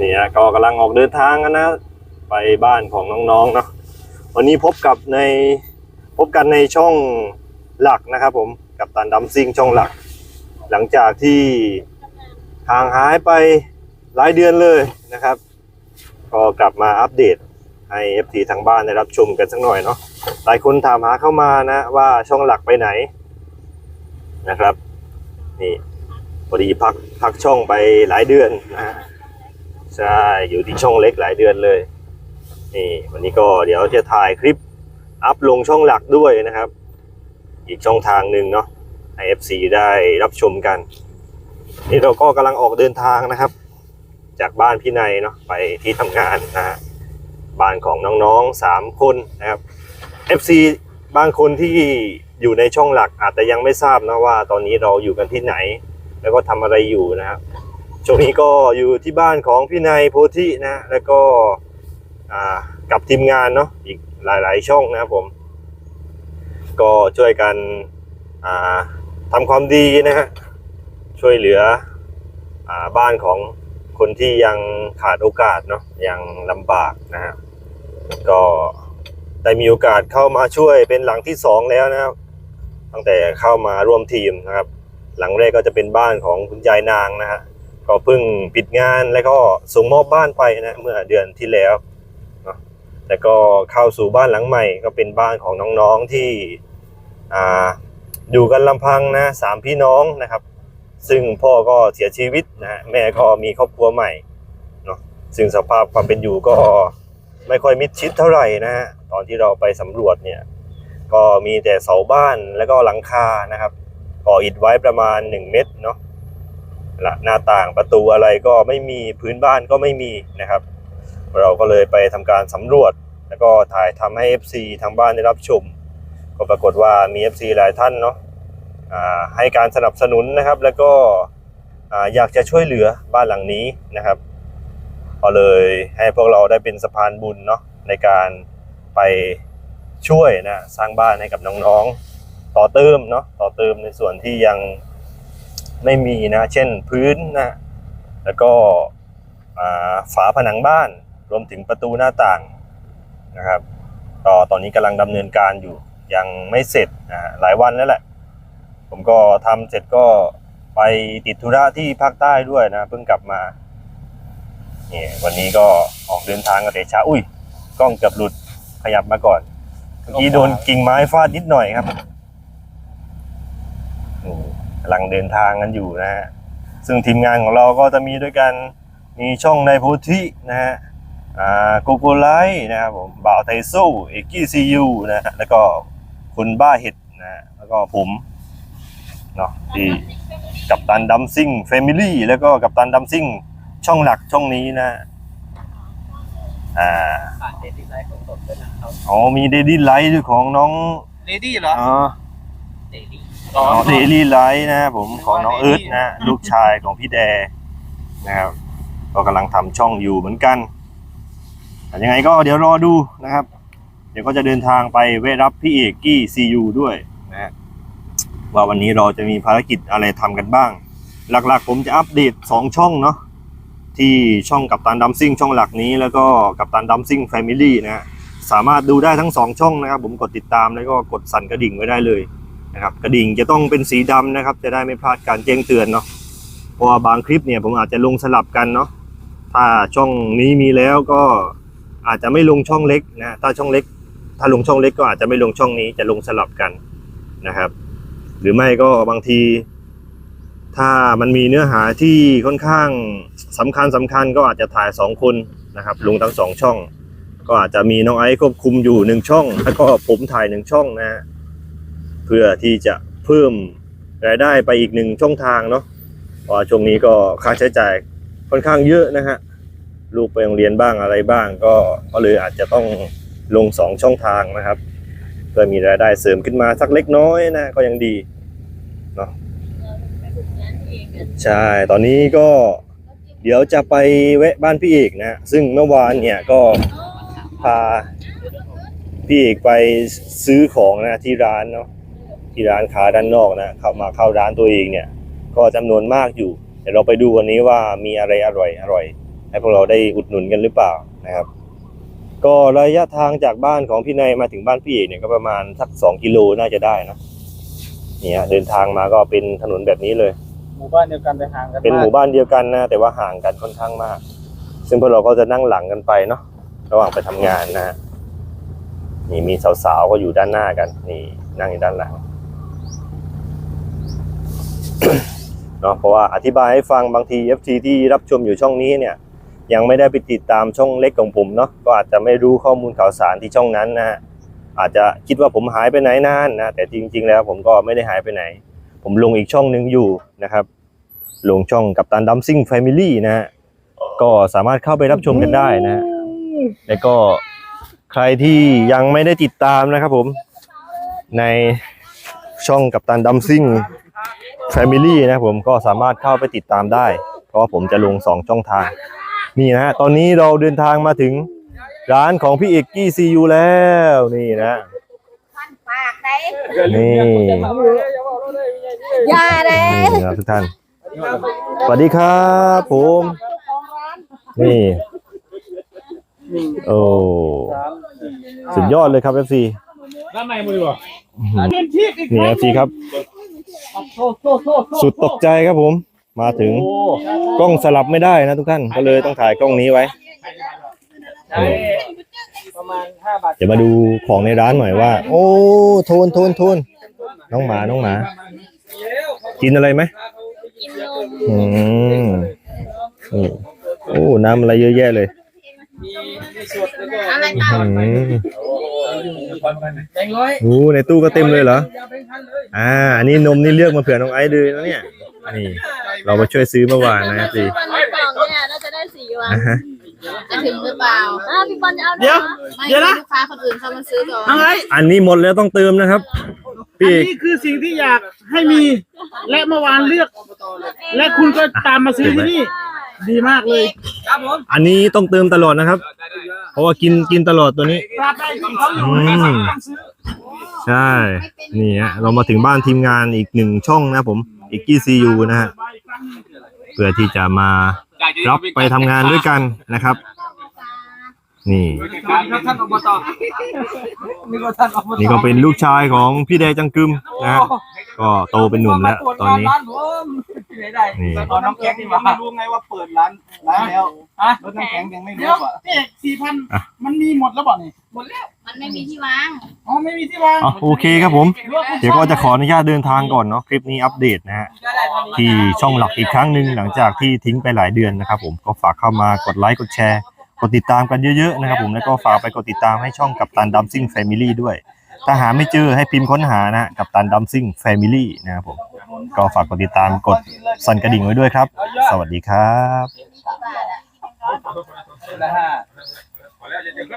นี่ฮะก็กำลังออกเดินทางกันนะ ไปบ้านของน้องๆเนาะวันนี้พบกับในพบกันในช่องหลักนะครับ ผมกับตันดัมซิงช่องหลัก หลังจากที่ห่างหายไปหลายเดือนเลยนะครับ ก็กลับมาอัปเดตให้ FT ทางบ้านได้รับชมกันสักหน่อยเนาะหลายคนถามหาเข้ามานะว่าช่องหลักไปไหนนะครับ นี่พอดีพักพักช่องไปหลายเดือนนะ ใช่อยู่ที่ช่องเล็กหลายเดือนเลย นี่วันนี้ก็เดี๋ยวจะถ่ายคลิปอัพลงช่องหลักด้วยนะครับ อีกช่องทางหนึ่งเนาะให้ FC ได้รับชมกัน นี่เราก็กำลังออกเดินทางนะครับ จากบ้านพี่นายเนาะไปที่ทำงานนะฮะบ้านของน้องๆสามคนนะครับ FC บางคนที่อยู่ในช่องหลักอาจจะยังไม่ทราบนะว่า ตอนนี้เราอยู่กันที่ไหน แล้วก็ทำอะไรอยู่นะครับ ช่วงนี้ก็อยู่ที่บ้านของพี่นายโพธินะ แล้วก็กับทีมงานเนาะอีกหลาย ๆ ช่องนะครับผม ก็ช่วยกันอ่าทำความดีนะฮะช่วยเหลืออบ้านของคนที่ยังขาดโอกาสเนาะยังลำบากนะฮะก็ได้มีโอกาสเข้ามาช่วยเป็นหลังที่สองแล้วนะครับ ตั้งแต่เข้ามาร่วมทีมนะครับ หลังแรกก็จะเป็นบ้านของคุณยายนางนะฮะ ก็เพิ่งปิดงานแล้วก็ส่งมอบบ้านไปนะเมื่อเดือนที่แล้วนะแล้วก็เข้าสู่บ้านหลังใหม่ ก็เป็นบ้านของน้องๆที่อ่าอยู่กันลำพังนะสามพี่น้องนะครับ ซึ่งพ่อก็เสียชีวิตนะฮะแม่ก็มีครอบครัวใหม่เนาะซึ่งสภาพความเป็นอยู่ก็ไม่ค่อยมิดชิดเท่าไหร่นะฮะตอนที่เราไปสำรวจเนี่ยก็มีแต่เสาบ้านแล้วก็หลังคานะครับก่ออิฐไว้ประมาณ 1 เมตรเนาะ หน้าต่างประตูอะไรก็ไม่มีพื้นบ้านก็ไม่มีนะครับ เราก็เลยไปทำการสำรวจ แล้วก็ถ่ายทำให้ FC ทางบ้านได้รับชม ก็ปรากฏว่ามี FC หลายท่านเนาะให้การสนับสนุนนะครับ แล้วก็อยากจะช่วยเหลือบ้านหลังนี้นะครับก็เลยให้พวกเราได้เป็นสะพานบุญเนาะในการไปช่วยนะสร้างบ้านให้กับน้องๆ ต่อเติมเนาะต่อเติมในส่วนที่ยัง ไม่มีนะ เช่นพื้นนะ แล้วก็ฝาผนังบ้าน รวมถึงประตูหน้าต่างนะครับก็ตอนนี้กำลังดำเนินการอยู่ ยังไม่เสร็จนะหลายวันแล้วแหละ ผมก็ทำเสร็จก็ไปติดธุระที่ภาคใต้ด้วยนะเพิ่งกลับมานี่วันนี้ก็ออกเดินทางกันแต่เช้าอุ้ยกล้องเกือบหลุดขยับมาก่อนเมื่อกี้โดนกิ่งไม้ฟาดนิดหน่อยครับ กำลังเดินทางกันอยู่นะฮะซึ่งทีมงานของเราก็จะมีด้วยกันมีช่องในโพธินะฮะอ่าโกโกไลท์นะครับผมบ่าวไทโซ่เอกกี้ซียูนะฮะแล้วก็คุณบ้าเห็ดนะฮะแล้วก็ผมเนาะที่กับตันดัมซิงเฟมิลี่แล้วก็กับตันดัมซิงช่องหลักช่องนี้นะอ่าผ่านเดลี่ไลฟ์ของผมด้วยนะครับอ๋อมีเดดี้ไลท์ด้วยของน้อง เลดี้เหรออ๋อ เดลี่ อ๋อเดลี่ไลท์นะครับผมของน้องเอิร์ธนะฮะลูกชายของพี่แดนะครับก็กำลังทำช่องอยู่เหมือนกันแต่ยังไงก็เดี๋ยวรอดูนะครับ เดี๋ยวก็จะเดินทางไปแวะรับพี่เอกกี้ซียูด้วยนะฮะว่าวันนี้เราจะมีภารกิจอะไรทำกันบ้าง หลักๆ ผมจะอัปเดต 2 ช่องเนาะที่ช่องกับตันดัมซิ่งช่องหลักนี้แล้วก็กับตันดัมซิ่งแฟมิลี่นะฮะสามารถดูได้ทั้ง 2 ช่องนะครับ ผมกดติดตามแล้วก็กดสั่นกระดิ่งไว้ได้เลย นะครับกระดิ่งจะต้องเป็นสีดำนะครับ จะได้ไม่พลาดการแจ้งเตือนเนาะเพราะว่าบางคลิปเนี่ยผมอาจจะลงสลับกันเนาะถ้าช่องนี้มีแล้วก็อาจจะไม่ลงช่องเล็กนะถ้าช่องเล็ก ถ้าลงช่องเล็กก็อาจจะไม่ลงช่องนี้จะลงสลับกันนะครับ หรือไม่ก็บางที ถ้ามันมีเนื้อหาที่ค่อนข้างสำคัญสำคัญก็อาจจะถ่ายสองคนนะครับลงทั้งสองช่อง ก็อาจจะมีน้องไอซ์ควบคุมอยู่หนึ่งช่อง แล้วก็ผมถ่ายหนึ่งช่องนะฮะ เพื่อที่จะเพิ่มรายได้ไปอีกหนึ่งช่องทางเนาะเพราะว่าช่วงนี้ก็ค่าใช้จ่ายค่อนข้างเยอะนะฮะลูกไปโรงเรียนบ้างอะไรบ้างก็ก็เลยอาจจะต้องลงสองช่องทางนะครับเพื่อมีรายได้เสริมขึ้นมาสักเล็กน้อยนะก็ยังดีเนาะใช่ตอนนี้ก็เดี๋ยวจะไปแวะบ้านพี่เอกนะซึ่งเมื่อวานเนี่ยก็พาพี่เอกไปซื้อของนะที่ร้านเนาะ ที่ร้านค้าด้านนอกนะเข้ามาเข้าร้านตัวเองเนี่ย ก็จำนวนมากอยู่ เดี๋ยวเราไปดูวันนี้ว่ามีอะไรอร่อยอร่อย ให้พวกเราได้อุดหนุนกันหรือเปล่านะครับ ก็ระยะทางจากบ้านของพี่นายมาถึงบ้านพี่เอกเนี่ยก็ประมาณสักสองกิโลน่าจะได้นะเนี่ยเดินทางมาก็เป็นถนนแบบนี้เลย หมู่บ้านเดียวกันไปห่างกันเป็นหมู่บ้านเดียวกันนะแต่ว่าห่างกันค่อนข้างมาก ซึ่งพวกเราก็จะนั่งหลังกันไปเนาะระหว่างไปทำงานนะฮะนี่มีสาวๆก็อยู่ด้านหน้ากัน นี่นั่งอยู่ด้านหลัง เนาะเพราะว่าอธิบายให้ฟังบางที FT ที่รับชมอยู่ช่องนี้เนี่ยยังไม่ได้ไปติดตามช่องเล็กของผมเนาะก็อาจจะไม่รู้ข้อมูลข่าวสารที่ช่องนั้นนะอาจจะคิดว่าผมหายไปไหนนานนะแต่จริง ๆ แล้วผมก็ไม่ได้หายไปไหน ผมลงอีกช่องหนึ่งอยู่นะครับ ลงช่องกับตันดัมซิ่งแฟมิลี่นะฮะก็สามารถเข้าไปรับชมกันได้นะฮะแล้วก็ใครที่ยังไม่ได้ติดตามนะครับผมในช่องกับตันดัมซิ่ง แฟมิลี่นะครับผมก็สามารถเข้าไปติดตามได้ เพราะว่าผมจะลงสองช่องทาง นี่นะฮะตอนนี้เราเดินทางมาถึงร้านของพี่เอกกี้ซียูแล้วนี่นะปากได้นี่อย่าเลยนี่นะทุกท่านสวัสดีครับผมนี่โอ้สุดยอดเลยครับ FC ด้านในมือวะนี่ FC ครับ สุดตกใจครับผม มาถึงกล้องสลับไม่ได้นะทุกท่านก็เลยต้องถ่ายกล้องนี้ไว้นี่ประมาณห้าบาทเดี๋ยวมาดูของในร้านหน่อยว่า โอ้โทนโทนโทนน้องหมาน้องหมา กินอะไรไหมกินนมอืมนี่โอ้น้ำอะไรเยอะแยะเลยมีมีสดแล้วก็อะไรอืต่อม แบงค์ร้อยโอ้ในตู้ก็เต็มเลยเหรออ่า อันนี้นมนี่เลือกมาเผื่อน้องไอซ์เลยนะเนี่ย นี่ เราไปช่วยซื้อเมื่อวานนะสิวันนี้กล่องเนี่ยน่าจะได้สี่วันอ่าฮะ จะถึงหรือเปล่าอ้าวพี่บอลจะเอาเดี๋ยว ไม่เดี๋ยวนะ ลูกค้าคนอื่นเขามาซื้อก่อนน้องไอ้อันนี้หมดแล้วต้องเติมนะครับพี่เอกนี่คือสิ่งที่อยากให้มี และเมื่อวานเลือก และคุณก็ตามมาซื้อที่นี่ ดีมากเลย ครับผมอันนี้ต้องเติมตลอดนะครับ เพราะว่ากินกินตลอดตัวนี้ปราบได้ที่เขาอยู่อืม ต้องซื้อใช่ นี่ฮะเรามาถึงบ้านทีมงานอีกหนึ่งช่องนะผมอีกกี้ซียูนะฮะ เพื่อที่จะมารับไปทำงานด้วยกันนะครับ นี่ ครับท่านอบตนี่ก็ท่านอบตนี่ก็เป็นลูกชายของพี่แดจังกึมนะฮะก็โตเป็นหนุ่มแล้วตอนนี้ ร้านผมที่ไหนได้นี่เอาน้ำแข็งนี่มาไม่รู้ไงว่าเปิดร้านร้านแล้วอะรถน้ำแข็งยังไม่เดี๋รู้ยวอะเอ๊สี่พันอะ มันมีหมดแล้วบ่นี่หมดแล้วมันไม่มีที่วาง อ๋อไม่มีที่วางอ๋อโอเคครับผม เดี๋ยวก็จะขออนุญาตเดินทางก่อนเนาะคลิปนี้อัปเดตนะฮะ ได้ได้ตอนนี้ ที่ช่องหลักอีกครั้งหนึ่งหลังจากที่ทิ้งไปหลายเดือนนะครับผมก็ฝากเข้ามากดไลค์กดแชร์ กดติดตามกันเยอะๆนะครับผมแล้วก็ฝากไปกดติดตามให้ช่องกับตันดัมซิ่งแฟมิลี่ด้วย ถ้าหาไม่เจอให้พิมพ์ค้นหานะกับตันดัมซิ่งแฟมิลี่นะครับผมก็ฝากกดติดตามกดสั่นกระดิ่งไว้ด้วยครับ สวัสดีครับนะฮะ